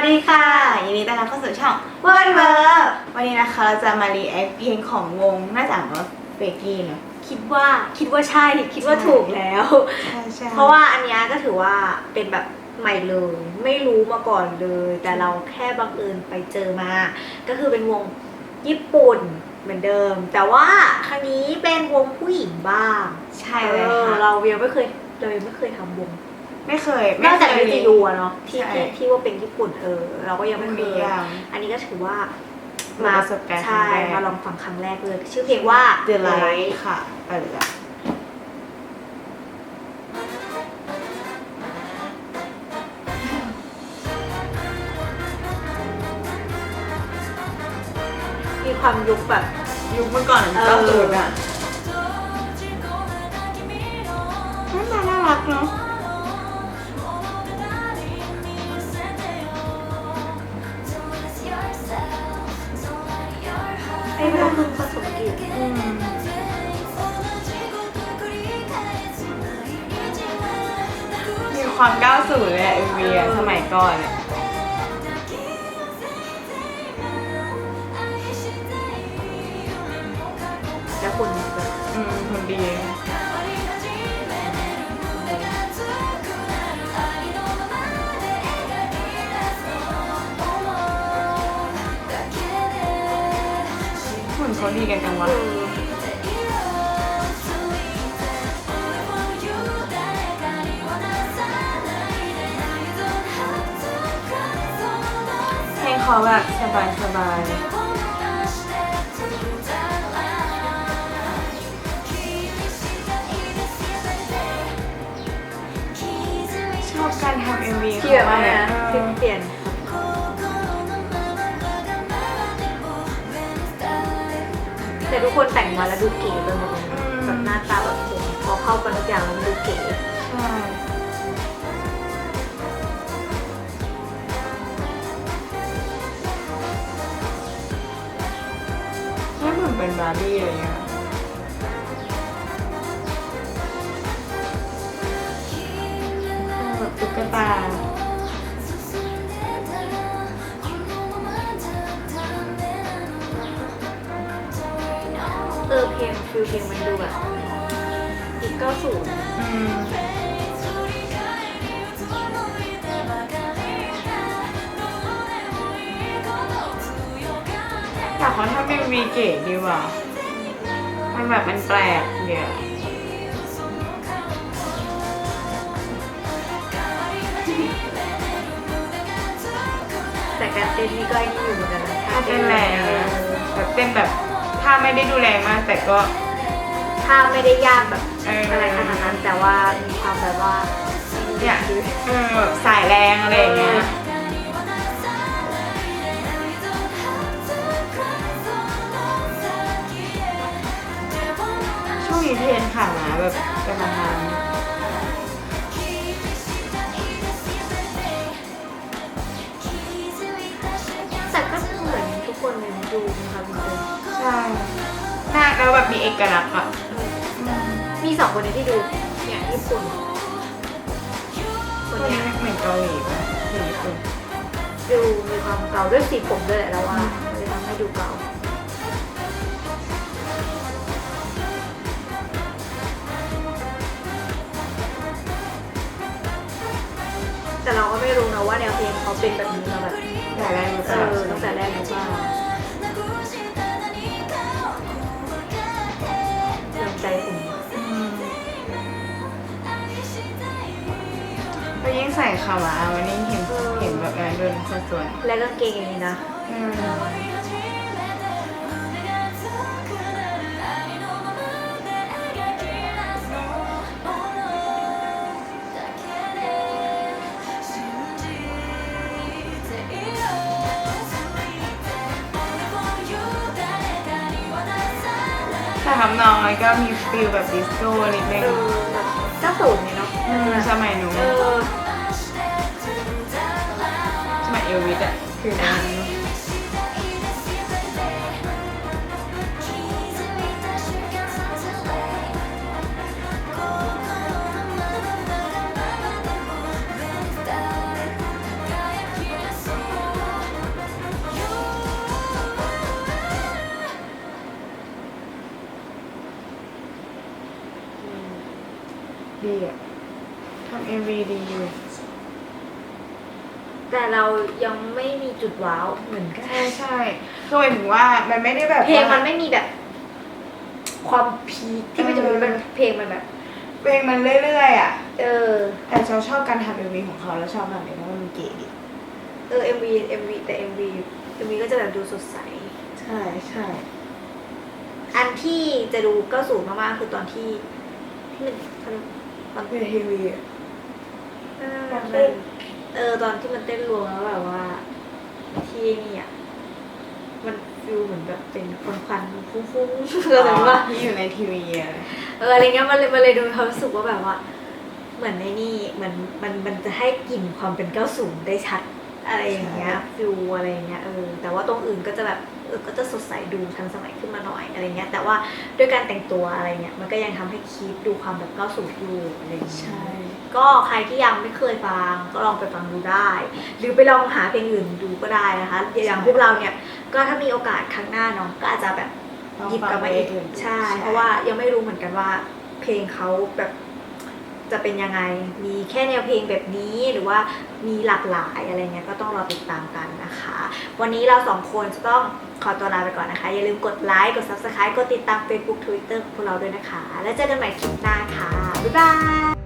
วัสดีค่ะ ยินดีต้อนรับเข้าสู่ช่อง w o r d w o r วันนี้นะคะเราจะมารีแอคเพลงของวงน่าจะอ่านว่าเฟกกี้เนอะคิดว่าคิดว่าใช่คิดว่าใช่ถูกแล้ว ใช่ใช่เพราะว่าอันเนี้ยก็ถือว่าเป็นแบบใหม่เลยไม่รู้มาก่อนเลย แต่เราแค่บังเอิญไปเจอมา ก็คือเป็นวงญี่ปุ่นเหมือนเดิม แต่ว่าครั้งนี้เป็นวงผู้หญิงบ้างใช่เลยออค่ะเรายังไม่เคยเรายังไม่เคยทำวง ไม่เคยนอกจากเควิยทยุอะเนาะที่ใช่ ที่ที่ว่าเป็นญี่ปุ่นเออ เราก็ยังไม่เคยยังอันนี้ก็ถือว่ามาประสบการณ์ใช่ครั้งแรก มาลองฟังครั้งแรกเลย ชื่อเพลงว่า The The Light Light ค่ะไปเลยจ้ะมีความยุคแบบ ยุคเมื่อก่อนเออก็ตูดอะน่ารักน่ารักเนาะ ความก้าวสู่เลยอะเอ็มวีอะสมัยก่อนอะแล้วคนแบบอืมคนดี หุ่นเขาดีกันจังวะ เออ เพลงเขาแบบสบายสบายชอบการทำเอ็มวีที่แบบว่าเนี่ยเปลี่ยนเปลี่ยนแต่ทุกคนแต่งมาแล้วดูเก๋ไปหมดเลยนะแบบหน้าตาแบบผมพอเข้ากันทุกอย่างแล้วมันดูเก๋ใช่ เหมือนเป็นบาร์บี้อะไรเงี้ยแบบตุ๊กตาเออเพลงฟิลเพลงมันดูแบบอีกเก้าศูนย์อืม เขาทำเป็นวีเก๋ดีว่ะมันแบบมันแปลกเนี่ยแต่การเต้นนี่ก็ไอ้นี่อยู่เหมือนกันนะถ้าเต้นแรงนะแบบเต้นแบบถ้าไม่ได้ดูแรงมาก แต่ก็ถ้าไม่ได้ยากแบบเออออะไรขนาดนั้นแต่ว่ามีความแบบว่าเนี่ยเออแบบสายแรงอะไรอย่างเงี้ย เทรนขามาแบบกำลังมาแต่ก็เหมือนทุกคนเลยนะดูมีความเป็นตัวใช่หน้าแล้วแบบมีเอกลักษณ์อะมีสองคนเนี้ที่ดูเนี่ยญี่ปุ่นคคนนเนี้นี้ยเหมือนเกาหลีป่ะหรือญี่ปุ่นดูมีความเก่าด้วยสีผมด้วยแหละแล้วว่า เพลงเขาเป็นแบบนี้มาแบบแต่แรกหรือเอเปล่าอตั้งแต่แรกหรือเปล่าเตือนใจผมอืมก็ยิ่งใส่ขามาวันนี้เห็นเห็นแบบนั้นด้วยสัดส่วนและกางเกงอย่างนี้นะ อืม แต่ทำนองมันก็มีฟิลแบบดิสโก้นิดนึเองอแบบเจ้าสูนนี่เนาะอืมสมัยหนูเออสมัยเอลวิสอะคือ นั้น MV ดีอยู่แต่เรายังไม่มีจุดว้าวเหมือนกัน ใช่ใช่คือหมายถึงว่ามันไม่ได้แบบเพลงมันว่าไม่มีแบบ ความพีคที่มันจะมีมันเพลงมันแบบ เพลงมันเรื่อยๆอะ เออ แต่เราชอบการทำ MV ของเขาแล้วชอบแบบนี้เพราะว่ามันเก๋ดีเออ MV MV แต่ MV MV ก็จะแบบดูสดใส ใช่ใช่อันที่จะดูก็สูงมากๆคือตอนที่ที่มัน ตอนเป็นทีวีเออตอนเต้นเออตอนที่มันเต้นรวมแล้วแบบว่าที่นี่อะมันฟิลเหมือนแบบเป็นควันควันๆฟุ้งๆเออแบบว่า ที่อยู่ในทีวีอะเอออะไรเงี้ยมันเลยมันเลยดูมีความรู้สึกว่าแบบว่า เหมือนในนี่เหมือนมันมันจะให้กลิ่นความเป็นเก้าสูงได้ชัด อะไรอย่างเงี้ยฟิลอะไรอย่างเงี้ยเออแต่ว่าตรงอื่นก็จะแบบ เออก็จะสดใสดูทันสมัยขึ้นมาหน่อยอะไรเงี้ยแต่ว่าด้วยการแต่งตัวอะไรเงี้ยมันก็ยังทำให้คีปดูความแบบเก้าสูงอยู่อะไรอย่างเงี้ยใช่ก็ใครที่ยังไม่เคยฟังก็ลองไปฟังดูได้ หรือไปลองหาเพลงอื่นดูก็ได้นะคะอย่างพวกเราเนี่ยก็ถ้ามีโอกาสครั้งหน้าเนาะก็อาจจะแบบหยิบกลับมาอีกใช่ เพราะว่ายังไม่รู้เหมือนกันว่าเพลงเขาแบบ จะเป็นยังไง มีแค่แนวเพลงแบบนี้หรือว่ามีหลากหลายอะไรเงี้ยก็ต้องรอติดตามกันนะคะ วันนี้เราสองคนจะต้องขอตัวลาไปก่อนนะคะ อย่าลืมกดไลค์ กด subscribe กดติดตาม Facebook Twitter ของพวกเราด้วยนะคะ แล้วเจอกันใหม่คลิปหน้าค่ะ บ๊ายบาย